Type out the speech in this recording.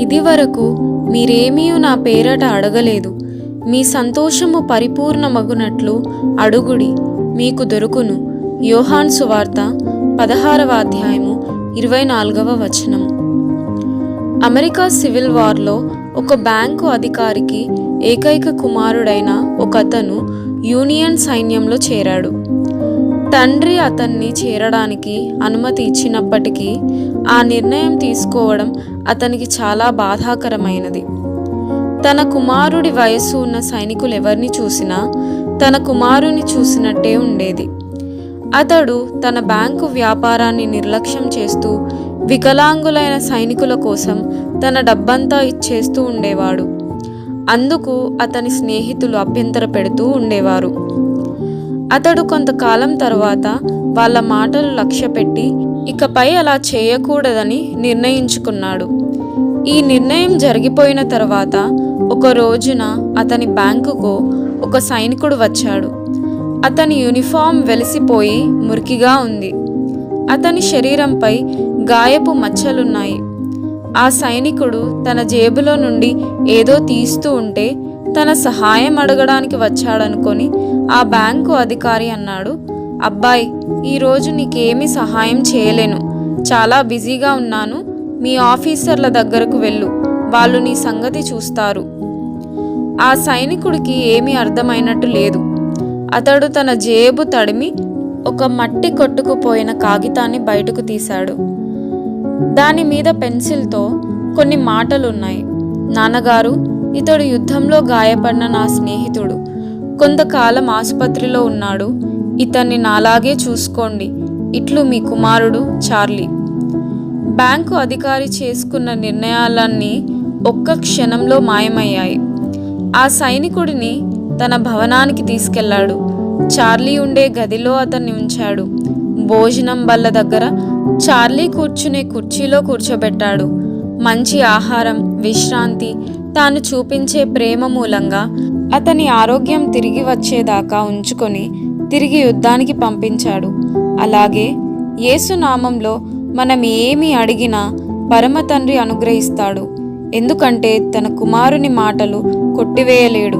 ఇదివరకు మీరేమీ నా పేరట అడగలేదు. మీ సంతోషము పరిపూర్ణమగునట్లు అడుగుడి మీకు దొరుకును. యోహాన్ సువార్త పదహారవ అధ్యాయము ఇరవై నాలుగవ వచనం. అమెరికా సివిల్ వార్లో ఒక బ్యాంకు అధికారికి ఏకైక కుమారుడైన ఒక అతను యూనియన్ సైన్యంలో చేరాడు. తండ్రి అతన్ని చేరడానికి అనుమతి ఇచ్చినప్పటికీ ఆ నిర్ణయం తీసుకోవడం అతనికి చాలా బాధాకరమైనది. తన కుమారుడి వయస్సు ఉన్న సైనికులు ఎవరిని చూసినా తన కుమారుని చూసినట్టే ఉండేది. అతడు తన బ్యాంకు వ్యాపారాన్ని నిర్లక్ష్యం చేస్తూ వికలాంగులైన సైనికుల కోసం తన డబ్బంతా ఇచ్చేస్తూ ఉండేవాడు. అందుకు అతని స్నేహితులు అభ్యంతర పెడుతూ ఉండేవారు. అతడు కొంతకాలం తర్వాత వాళ్ళ మాటలు లక్ష్యపెట్టి ఇకపై అలా చేయకూడదని నిర్ణయించుకున్నాడు. ఈ నిర్ణయం జరిగిపోయిన తర్వాత ఒక రోజున అతని బ్యాంకుకు ఒక సైనికుడు వచ్చాడు. అతని యూనిఫామ్ వెలిసిపోయి మురికిగా ఉంది. అతని శరీరంపై గాయపు మచ్చలున్నాయి. ఆ సైనికుడు తన జేబులో నుండి ఏదో తీస్తూ ఉంటే తన సహాయం అడగడానికి వచ్చాడనుకొని ఆ బ్యాంకు అధికారి అన్నాడు అబ్బాయి ఈరోజు నీకేమీ సహాయం చేయలేను. చాలా బిజీగా ఉన్నాను. మీ ఆఫీసర్ల దగ్గరకు వెళ్ళు. వాళ్ళు నీ సంగతి చూస్తారు. ఆ సైనికుడికి ఏమీ అర్థమైనట్టు లేదు. అతడు తన జేబు తడిమి ఒక మట్టి కొట్టుకుపోయిన కాగితాన్ని బయటకు తీశాడు. దాని మీద పెన్సిల్తో కొన్ని మాటలున్నాయి. నాన్నగారు ఇతడు యుద్ధంలో గాయపడిన నా స్నేహితుడు. కొంతకాలం ఆసుపత్రిలో ఉన్నాడు. ఇతన్ని నాలాగే చూసుకోండి. ఇట్లు మీ కుమారుడు చార్లీ. బ్యాంకు అధికారి చేసుకున్న నిర్ణయాలన్నీ ఒక్క క్షణంలో మాయమయ్యాయి. ఆ సైనికుడిని తన భవనానికి తీసుకెళ్ళాడు. చార్లీ ఉండే గదిలో అతన్ని ఉంచాడు. భోజనం బల్ల దగ్గర చార్లీ కూర్చునే కుర్చీలో కూర్చోబెట్టాడు. మంచి ఆహారం విశ్రాంతి తాను చూపించే ప్రేమ మూలంగా అతని ఆరోగ్యం తిరిగి వచ్చేదాకా ఉంచుకొని తిరిగి యుద్ధానికి పంపించాడు. అలాగే యేసునామంలో మనం ఏమి అడిగినా పరమ తండ్రి అనుగ్రహిస్తాడు. ఎందుకంటే తన కుమారుని మాటలు కొట్టివేయలేడు.